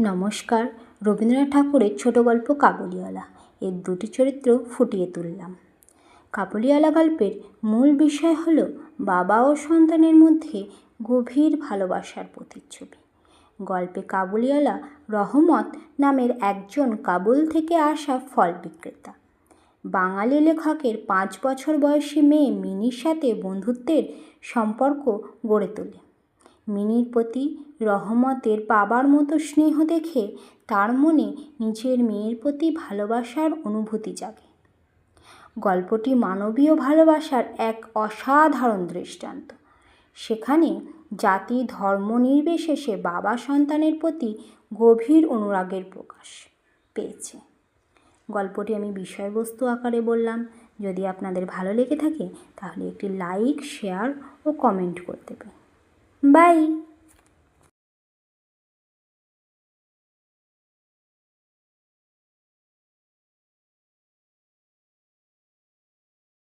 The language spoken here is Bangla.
নমস্কার, রবীন্দ্রনাথ ঠাকুরের ছোট গল্প কাবুলিওয়ালা। এর দুটি চরিত্র ফুটিয়ে তুললাম। কাবুলিওয়ালা গল্পের মূল বিষয় হল বাবা ও সন্তানের মধ্যে গভীর ভালোবাসার প্রতিচ্ছবি। গল্পে কাবুলিওয়ালা রহমত নামের একজন কাবুল থেকে আসা ফল বিক্রেতা। বাঙালি লেখকের পাঁচ বছর বয়সী মেয়ে মিনির সাথে বন্ধুত্বের সম্পর্ক গড়ে তোলে। মিনির প্রতি রহমতের বাবার মতো স্নেহ দেখে তার মনে নিজের মেয়ের প্রতি ভালোবাসার অনুভূতি জাগে। গল্পটি মানবীয় ভালোবাসার এক অসাধারণ দৃষ্টান্ত। সেখানে জাতি ধর্ম নির্বিশেষে বাবা সন্তানের প্রতি গভীর অনুরাগের প্রকাশ পেয়েছে। গল্পটি আমি বিষয়বস্তু আকারে বললাম। যদি আপনাদের ভালো লেগে থাকে, তাহলে একটি লাইক, শেয়ার ও কমেন্ট করতে দেবেন। Bye.